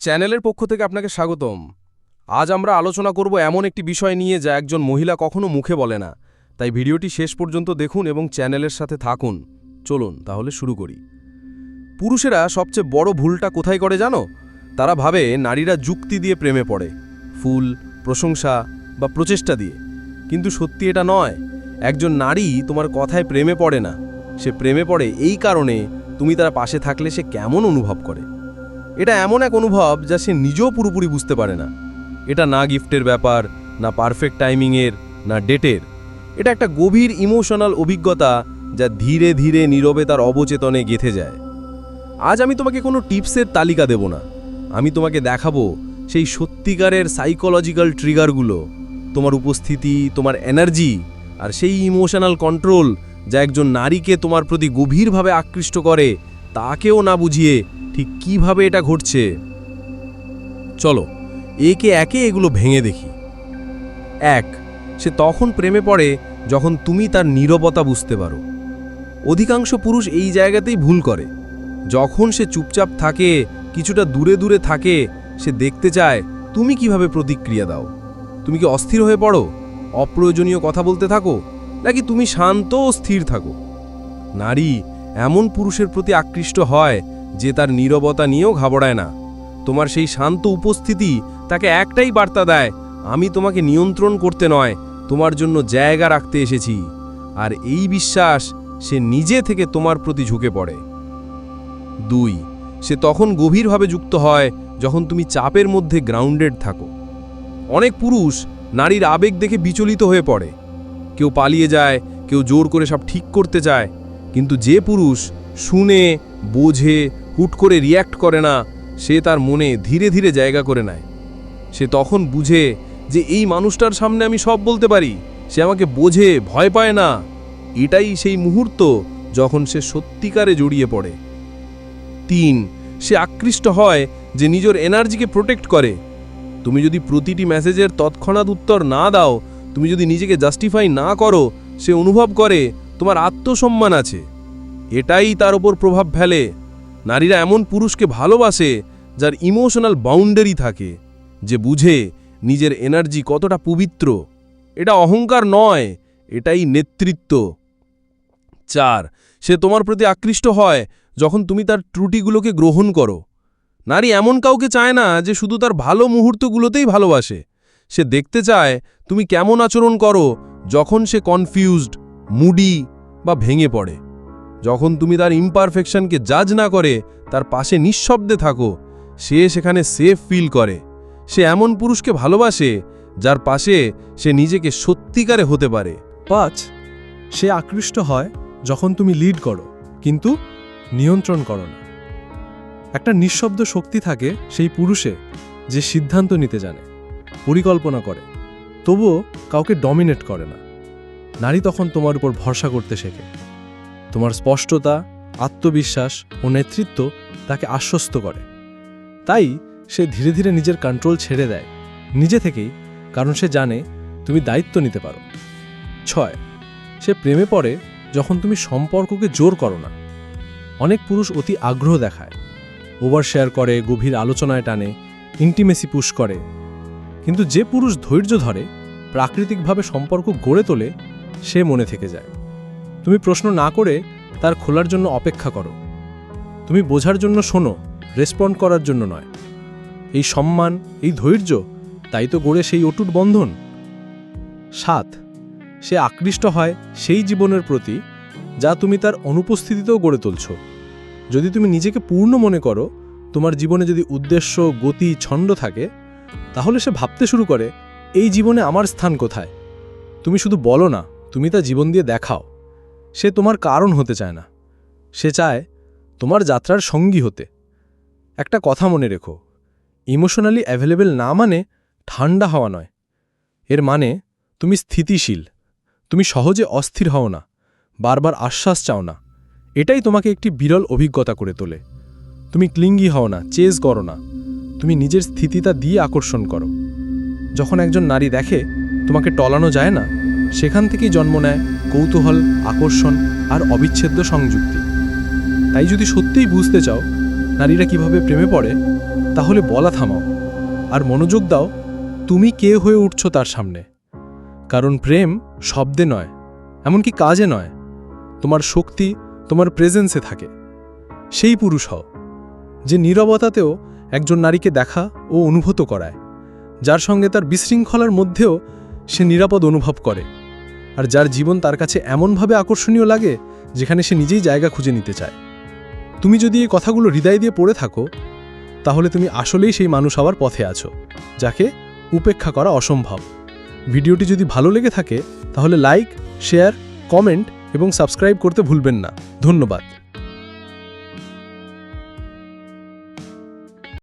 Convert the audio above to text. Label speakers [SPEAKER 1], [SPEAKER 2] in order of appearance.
[SPEAKER 1] চ্যানেলের পক্ষ থেকে আপনাকে স্বাগতম। আজ আমরা আলোচনা করব এমন একটি বিষয় নিয়ে যা একজন মহিলা কখনো মুখে বলে না। তাই ভিডিওটি শেষ পর্যন্ত দেখুন এবং চ্যানেলের সাথে থাকুন। চলুন, তাহলে শুরু করি। পুরুষেরা সবচেয়ে বড় ভুলটা কোথায় করে জানো? তারা ভাবে নারীরা যুক্তি দিয়ে প্রেমে পড়ে, ফুল, প্রশংসা বা প্রচেষ্টা দিয়ে। কিন্তু সত্যি এটা নয়। একজন নারী তোমার কথায় প্রেমে পড়ে না। সে প্রেমে পড়ে এই কারণে তুমি তার পাশে থাকলে সে কেমন অনুভব করে? এটা এমন এক অনুভব যা সে নিজেও পুরোপুরি বুঝতে পারে না। এটা না গিফটের ব্যাপার, না পারফেক্ট টাইমিংয়ের, না ডেটের। এটা একটা গভীর ইমোশনাল অভিজ্ঞতা যা ধীরে ধীরে নীরবে তার অবচেতনে গেথে যায়। আজ আমি তোমাকে কোনো টিপসের তালিকা দেব না। আমি তোমাকে দেখাবো সেই সত্যিকারের সাইকোলজিক্যাল ট্রিগারগুলো, তোমার উপস্থিতি, তোমার এনার্জি আর সেই ইমোশনাল কন্ট্রোল যা একজন নারীকে তোমার প্রতি গভীরভাবে আকৃষ্ট করে তাকেও না বুঝিয়ে ঠিক কীভাবে এটা ঘটছে। চলো, একে একে এগুলো ভেঙে দেখি। এক, সে তখন প্রেমে পড়ে যখন তুমি তার নীরবতা বুঝতে পারো। অধিকাংশ পুরুষ এই জায়গাতেই ভুল করে। যখন সে চুপচাপ থাকে, কিছুটা দূরে দূরে থাকে, সে দেখতে চায়, তুমি কীভাবে প্রতিক্রিয়া দাও? তুমি কি অস্থির হয়ে পড়ো? অপ্রয়োজনীয় কথা বলতে থাকো? নাকি তুমি শান্ত ও স্থির থাকো? নারী এমন পুরুষের প্রতি আকৃষ্ট হয় যে তার নীরবতা নিয়েও ঘাবড়ায় না। তোমার সেই শান্ত উপস্থিতি তাকে একটাই বার্তা দেয়, আমি তোমাকে নিয়ন্ত্রণ করতে নয়, তোমার জন্য জায়গা রাখতে এসেছি। আর এই বিশ্বাস সে নিজে থেকে তোমার প্রতি ঝুঁকে পড়ে। দুই, সে তখন গভীরভাবে যুক্ত হয় যখন তুমি চাপের মধ্যে গ্রাউন্ডেড থাকো। অনেক পুরুষ নারীর আবেগ দেখে বিচলিত হয়ে পড়ে। কেউ পালিয়ে যায়, কেউ জোর করে সব ঠিক করতে চায় কিন্তু যে পুরুষ শুনে, বোঝে, হুট করে রিয়্যাক্ট করে না, সে তার মনে ধীরে ধীরে জায়গা করে নেয়। সে তখন বুঝে যে এই মানুষটার সামনে আমি সব বলতে পারি। সে আমাকে বোঝে, ভয় পায় না। এটাই সেই মুহূর্ত যখন সে সত্যিকারে জড়িয়ে পড়ে। তিন, সে আকৃষ্ট হয় যে নিজের এনার্জিকে প্রোটেক্ট করে। তুমি যদি প্রতিটি মেসেজের তৎক্ষণাৎ উত্তর না দাও, তুমি যদি নিজেকে জাস্টিফাই না করো, সে অনুভব করে তোমার আত্মসম্মান আছে। এটাই তার ওপর প্রভাব ফেলে। নারীরা এমন পুরুষকে ভালোবাসে, যার ইমোশনাল বাউন্ডারি থাকে, যে বুঝে নিজের এনার্জি কতটা পবিত্র। এটা অহংকার নয়, এটাই নেতৃত্ব। চার, সে তোমার প্রতি আকৃষ্ট হয় যখন তুমি তার ত্রুটিগুলোকে গ্রহণ করো। নারী এমন কাউকে চায় না যে শুধু তার ভালো মুহূর্তগুলোতেই ভালোবাসে। সে দেখতে চায়, তুমি কেমন আচরণ করো যখন সে কনফিউজড মুডি বা ভেঙে পড়ে। যখন তুমি তার ইমপারফেকশনকে জাজ না করে, তার পাশে নিঃশব্দে থাকো, সে সেখানে সেফ ফিল করে। সে এমন পুরুষকে ভালোবাসে, যার পাশে সে নিজেকে সত্যিকারে হতে পারে।
[SPEAKER 2] পাঁচ, সে আকৃষ্ট হয় যখন তুমি লিড করো, কিন্তু নিয়ন্ত্রণ করো না। একটা নিঃশব্দ শক্তি থাকে সেই পুরুষে যে সিদ্ধান্ত নিতে জানে, পরিকল্পনা করে, তবুও কাউকে ডমিনেট করে না। নারী তখন তোমার উপর ভরসা করতে শেখে। তোমার স্পষ্টতা, আত্মবিশ্বাস ও নেতৃত্ব তাকে আশ্বস্ত করে। তাই সে ধীরে ধীরে নিজের কন্ট্রোল ছেড়ে দেয়। নিজে থেকেই, কারণ সে জানে তুমি দায়িত্ব নিতে পারো। ছয়, সে প্রেমে পড়ে যখন তুমি সম্পর্ককে জোর করো না। অনেক পুরুষ অতি আগ্রহ দেখায়। ওভার শেয়ার করে, গভীর আলোচনায় টানে ইন্টিমেসি পুশ করে। কিন্তু যে পুরুষ ধৈর্য ধরে, প্রাকৃতিকভাবে সম্পর্ক গড়ে তোলে সে মনে থেকে যায়। তুমি প্রশ্ন না করে তার খোলার জন্য অপেক্ষা করো। তুমি বোঝার জন্য শোনো রেসপন্ড করার জন্য নয়। এই সম্মান, এই ধৈর্য, তাই তো গড়ে সেই অটুট বন্ধন। সাত, সে আকৃষ্ট হয় সেই জীবনের প্রতি যা তুমি তার অনুপস্থিতিতেও গড়ে তুলছ। যদি তুমি নিজেকে পূর্ণ মনে করো, তোমার জীবনে যদি উদ্দেশ্য, গতি, ছন্দ থাকে, তাহলে সে ভাবতে শুরু করে, এই জীবনে আমার স্থান কোথায়? তুমি শুধু বলো না তুমি তা জীবন দিয়ে দেখাও। সে তোমার কারণ হতে চায় না। সে চায় তোমার যাত্রার সঙ্গী হতে। একটা কথা মনে রেখো, ইমোশনালি অ্যাভেলেবেল না মানে ঠান্ডা হওয়া নয়। এর মানে তুমি স্থিতিশীল, তুমি সহজে অস্থির হও না, বারবার আশ্বাস চাও না। এটাই তোমাকে একটি বিরল অভিজ্ঞতা করে তোলে। তুমি ক্লিঙ্গি হও না চেজ করো না। তুমি নিজের স্থিতিতা দিয়ে আকর্ষণ করো। যখন একজন নারী দেখে তোমাকে টলানো যায় না সেখান থেকেই জন্ম নেয় কৌতূহল, আকর্ষণ আর অবিচ্ছেদ্য সংযুক্তি। তাই যদি সত্যিই বুঝতে চাও নারীরা কীভাবে প্রেমে পড়ে, তাহলে বলা থামাও আর মনোযোগ দাও তুমি কে হয়ে উঠছো তার সামনে। কারণ প্রেম শব্দে নয়, এমনকি কাজে নয়। তোমার শক্তি তোমার প্রেজেন্সে থাকে। সেই পুরুষ হও, যে নীরবতাতেও একজন নারীকে দেখা ও অনুভূত করায়, যার সঙ্গে তার বিশৃঙ্খলার মধ্যেও সে নিরাপদ অনুভব করে। আর যার জীবন তার কাছে এমনভাবে আকর্ষণীয় লাগে যেখানে সে নিজেই জায়গা খুঁজে নিতে চায়। তুমি যদি এই কথাগুলো হৃদয় দিয়ে পড়ে থাকো, তাহলে তুমি আসলেই সেই মানুষ হওয়ার পথে আছো, যাকে উপেক্ষা করা অসম্ভব। ভিডিওটি যদি ভালো লেগে থাকে, তাহলে লাইক, শেয়ার, কমেন্ট এবং সাবস্ক্রাইব করতে ভুলবেন না। ধন্যবাদ।